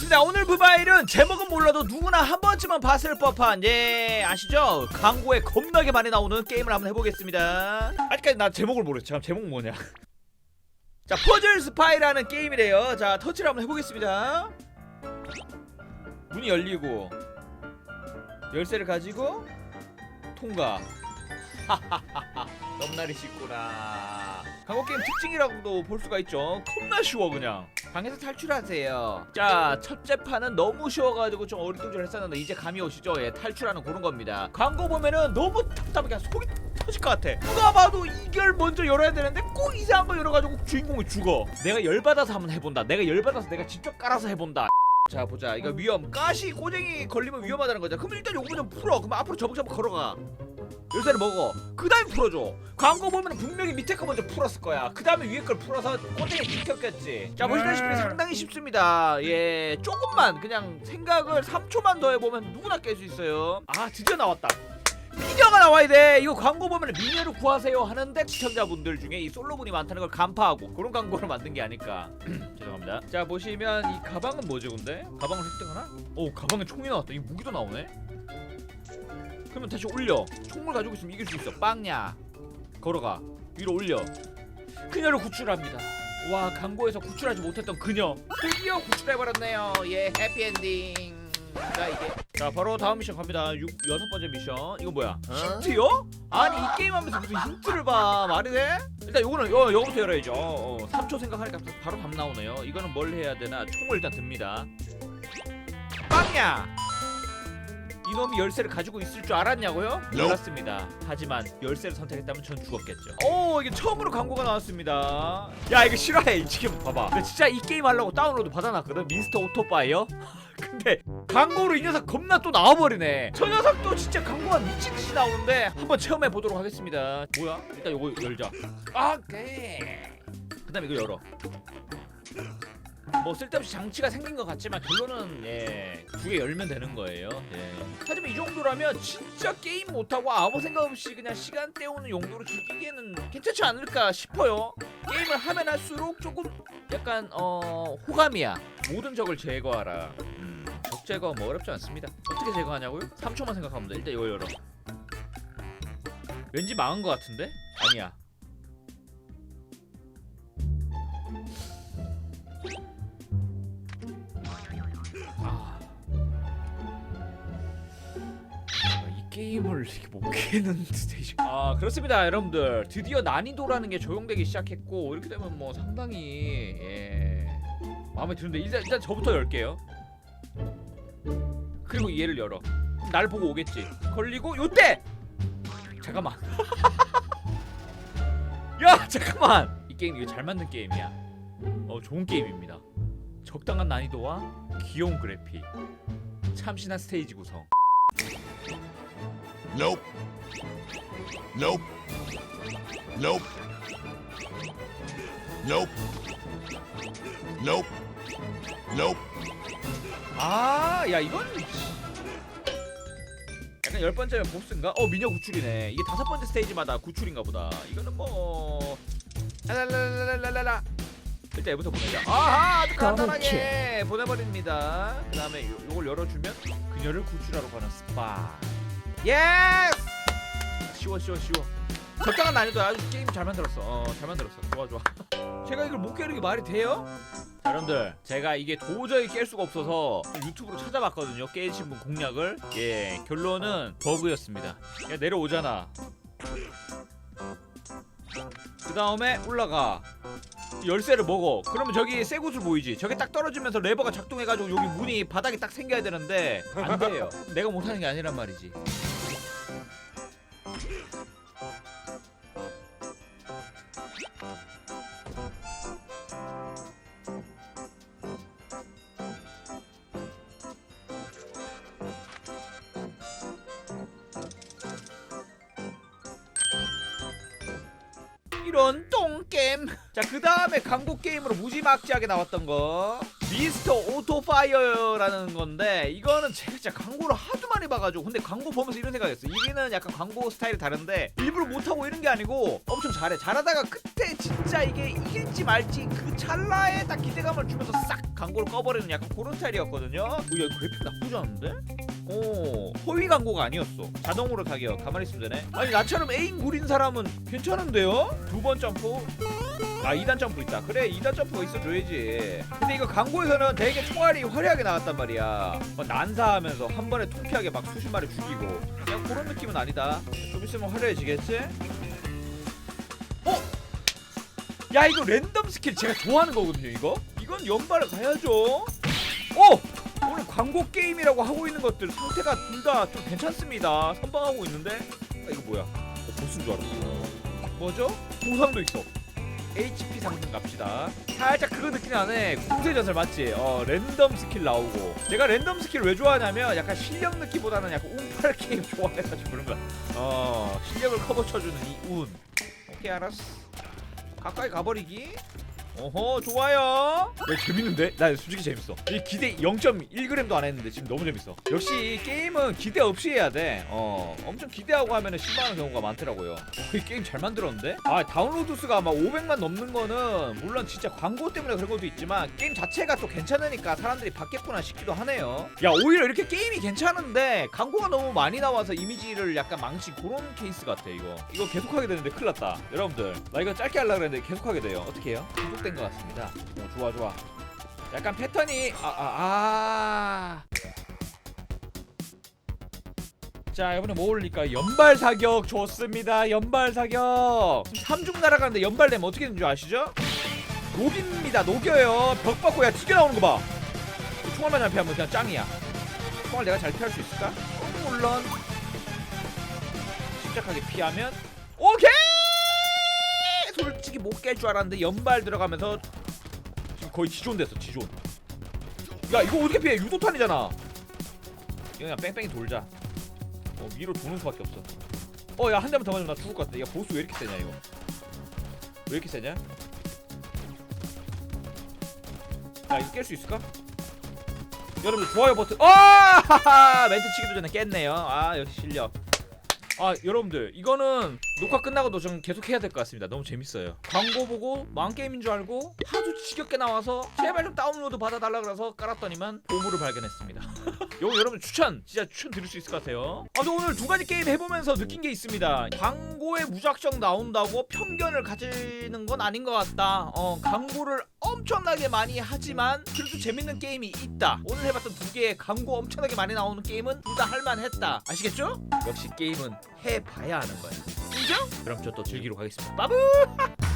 그렇습니다. 오늘 부바일은 제목은 몰라도 누구나 한 번쯤은 봤을 법한 예 아시죠? 광고에 겁나게 많이 나오는 게임을 한번 해보겠습니다. 아직까지 나 제목을 모르겠어. 제목 뭐냐? 자 퍼즐 스파이라는 게임이래요. 자 터치를 한번 해보겠습니다. 문이 열리고 열쇠를 가지고 통과. 넘나리 씻구나. 광고 게임 특징이라고도 볼 수가 있죠. 겁나 쉬워 그냥. 방에서 탈출하세요. 자, 첫째 판은 너무 쉬워가지고 좀 어리둥절했었는데 이제 감이 오시죠? 예, 탈출하는 그런 겁니다. 광고 보면은 너무 답답하게 그냥 속이 터질 것 같아. 누가 봐도 이걸 먼저 열어야 되는데 꼭 이상한 거 열어가지고 주인공이 죽어. 내가 열받아서 한번 해본다. 내가 열받아서 내가 직접 깔아서 해본다. 자 보자 이거 위험 가시 꼬쟁이 걸리면 위험하다는 거죠 그럼 일단 요거 좀 풀어 그럼 앞으로 저벅저벅 걸어가 열쇠를 먹어 그 다음에 풀어줘 광고 보면 분명히 밑에 거 먼저 풀었을 거야 그 다음에 위에 걸 풀어서 꼬쟁이 지켰겠지 자 보시다시피 상당히 쉽습니다 예 조금만 그냥 생각을 3초만 더 해보면 누구나 깰 수 있어요 아 드디어 나왔다 미녀가 나와야 돼. 이거 광고 보면 미녀를 구하세요 하는데 시청자분들 중에 이 솔로분이 많다는 걸 간파하고 그런 광고를 만든 게 아닐까. 죄송합니다. 자 보시면 이 가방은 뭐죠, 근데? 가방을 획득하나? 오, 가방에 총이 나왔다. 이 무기도 나오네. 그러면 다시 올려. 총을 가지고 있으면 이길 수 있어. 빵야. 걸어가. 위로 올려. 그녀를 구출합니다. 와, 광고에서 구출하지 못했던 그녀. 드디어 구출해버렸네요. 예, 해피엔딩. 자 이게 자 바로 다음 미션 갑니다. 육 여섯 번째 미션 이거 뭐야? 힌트요? 아니 이 게임 하면서 무슨 힌트를 봐 말이 돼? 일단 요거는 요 요거부터 열어야죠. 어, 3초 생각하니까 바로 답 나오네요. 이거는 뭘 해야 되나? 총을 일단 듭니다. 빵야! 이놈이 열쇠를 가지고 있을 줄 알았냐고요? 몰랐습니다. 하지만 열쇠를 선택했다면 전 죽었겠죠. 오 이게 처음으로 광고가 나왔습니다. 야 이거 싫어해 지금 봐봐. 나 진짜 이 게임 하려고 다운로드 받아놨거든. 미스터 오토바이어. 근데 광고로 이 녀석 겁나 또 나와버리네. 저 녀석도 진짜 광고가 미친 듯이 나오는데 한번 체험해 보도록 하겠습니다. 뭐야? 일단 요거 열자. 아, 오케이. 그다음에 이거 열어. 뭐 쓸데없이 장치가 생긴 것 같지만 결론은 예, 두 개 열면 되는 거예요. 예. 하지만 이 정도라면 진짜 게임 못하고 아무 생각 없이 그냥 시간 때우는 용도로 즐기기에는 괜찮지 않을까 싶어요. 게임을 하면 할수록 조금 약간 어 호감이야. 모든 적을 제거하라. 음, 적 제거 뭐 어렵지 않습니다. 어떻게 제거하냐고요? 3초만 생각하면 돼. 일단 이거 열어. 왠지 망한 것 같은데? 아니야. 게임을 이렇게 못 깨는 스테이지. 아 그렇습니다, 여러분들. 드디어 난이도라는 게 적용되기 시작했고 이렇게 되면 뭐 상당히 예, 마음에 드는데 일단 일단 저부터 열게요. 그리고 얘를 열어. 날 보고 오겠지. 걸리고 요때. 잠깐만. 야 잠깐만. 이 게임 이거 잘 만든 게임이야. 어 좋은 게임입니다. 적당한 난이도와 귀여운 그래픽, 참신한 스테이지 구성. Nope. Nope. Nope. Nope. Nope. Nope. 아, 야 이건 약간 열 번째면 보스인가? 어 미녀 구출이네. 이게 다섯 번째 스테이지마다 구출인가 보다. 이거는 뭐 라라라라라라. 일단 얘부터 보내자. 아하, 아주 간단하게 보내버립니다. 그 다음에 요, 요걸 열어주면 그녀를 구출하러 가는 스파. 예스! 쉬워 쉬워 쉬워. 적당한 난이도 아주 게임 잘 만들었어. 어, 잘 만들었어. 좋아 좋아. 제가 이걸 못 깨는 게 말이 돼요? 자, 여러분들 제가 이게 도저히 깰 수가 없어서 유튜브로 찾아봤거든요 깨신 분 공략을 예 결론은 버그였습니다 야 내려오잖아 그 다음에 올라가 열쇠를 먹어 그러면 저기 새 구슬 보이지 저게 딱 떨어지면서 레버가 작동해가지고 여기 문이 바닥에 딱 생겨야 되는데 안 돼요 내가 못하는 게 아니란 말이지 이런 똥게임 자그 다음에 광고 게임으로 무지막지하게 나왔던 거 미스터 오토파이어라는 건데 이거는 제가 진짜 광고를 하도 많이 봐가지고 근데 광고 보면서 이런 생각했어 이게는 약간 광고 스타일이 다른데 일부러 못하고 이런 게 아니고 엄청 잘해. 잘하다가 그때 진짜 이게 이길지 말지 그 찰나에 딱 기대감을 주면서 싹 광고를 꺼버리는 약간 그런 스타일이었거든요. 오, 야 이거 그래픽 나쁘지 않은데? 오 허위 광고가 아니었어. 자동으로 타격 가만히 있으면 되네. 아니 나처럼 에임 구린 사람은 괜찮은데요? 두 번 점프 아 2단 점프 있다. 그래 2단 점프가 있어줘야지. 근데 이거 광고에서는 되게 총알이 화려하게 나왔단 말이야. 막 난사하면서 한 번에 통쾌하게 막 수십 마리 죽이고. 그냥 그런 느낌은 아니다. 좀 있으면 화려해지겠지? 어? 야 이거 랜덤 스킬 제가 좋아하는 거거든요 이거? 이건 연발을 가야죠. 어! 오늘 광고 게임이라고 하고 있는 것들 상태가 둘 다 좀 괜찮습니다. 선방하고 있는데? 아 이거 뭐야? 어, 보스인 줄 알았어. 뭐죠? 보상도 있어 HP 상승 갑시다. 살짝 그거 느낌 나네. 궁세 전설 맞지? 어 랜덤 스킬 나오고. 내가 랜덤 스킬 왜 좋아하냐면 약간 실력 느낌보다는 약간 운팔 게임 좋아해가지고 그런 거야. 어 실력을 커버 쳐주는 이 운. 오케이 알았어. 가까이 가버리기. 어허 좋아요. 야 재밌는데? 나 솔직히 재밌어. 이 기대 0.1g도 안 했는데 지금 너무 재밌어. 역시 게임은 기대 없이 해야 돼. 어 엄청 기대하고 하면은 실망하는 경우가 많더라고요. 어, 이 게임 잘 만들었는데? 아 다운로드 수가 막 500만 넘는 거는 물론 진짜 광고 때문에 그런 것도 있지만 게임 자체가 또 괜찮으니까 사람들이 받겠구나 싶기도 하네요. 야 오히려 이렇게 게임이 괜찮은데 광고가 너무 많이 나와서 이미지를 약간 망친 그런 케이스 같아 이거. 이거 계속하게 되는데 큰일 났다. 여러분들 나 이거 짧게 하려고 했는데 계속하게 돼요. 어떻게 해요? 중독된 것 같습니다. 어, 좋아 좋아. 약간 패턴이 아아 아, 자 이번에 뭐 올릴까? 연발 사격 좋습니다. 연발 사격. 삼중 날아가는데 연발 되면 어떻게 되는 줄 아시죠? 녹입니다. 녹여요. 벽 받고 야 튀겨 나오는 거 봐. 총알만 잘 피하면 그냥 짱이야. 총알 내가 잘 피할 수 있을까? 어, 물론. 침착하게 피하면 오케이. 솔직히 못 깰 줄 알았는데 연발 들어가면서 지금 거의 지존 됐어 지존. 야 이거 어떻게 피해? 유도탄이잖아. 이거 그냥 뺑뺑이 돌자. 어, 위로 도는 수밖에 없어. 어, 야, 한 대만 더 맞으면 나 죽을 것 같아. 야, 보스 왜 이렇게 세냐, 이거? 왜 이렇게 세냐? 야, 이거 깰 수 있을까? 여러분들 좋아요 버튼. 아! 하하! 멘트 치기도 전에 깼네요. 아, 역시 실력. 아, 여러분들 이거는 녹화 끝나고도 좀 계속 해야 될 것 같습니다. 너무 재밌어요. 광고 보고 망 게임인 줄 알고 하도 지겹게 나와서 제발 좀 다운로드 받아달라 그래서 깔았더니만 보물을 발견했습니다. 요거 여러분 추천 진짜 추천 드릴 수 있을 것 같아요. 아, 저 오늘 두 가지 게임 해보면서 느낀 게 있습니다. 광고에 무작정 나온다고 편견을 가지는 건 아닌 것 같다. 어, 광고를 엄청나게 많이 하지만 그래도 재밌는 게임이 있다. 오늘 해봤던 두 개의 광고 엄청나게 많이 나오는 게임은 둘 다 할만했다. 아시겠죠? 역시 게임은 해봐야 하는 거야. 인정? 그럼 저 또 즐기러 가겠습니다. 바브!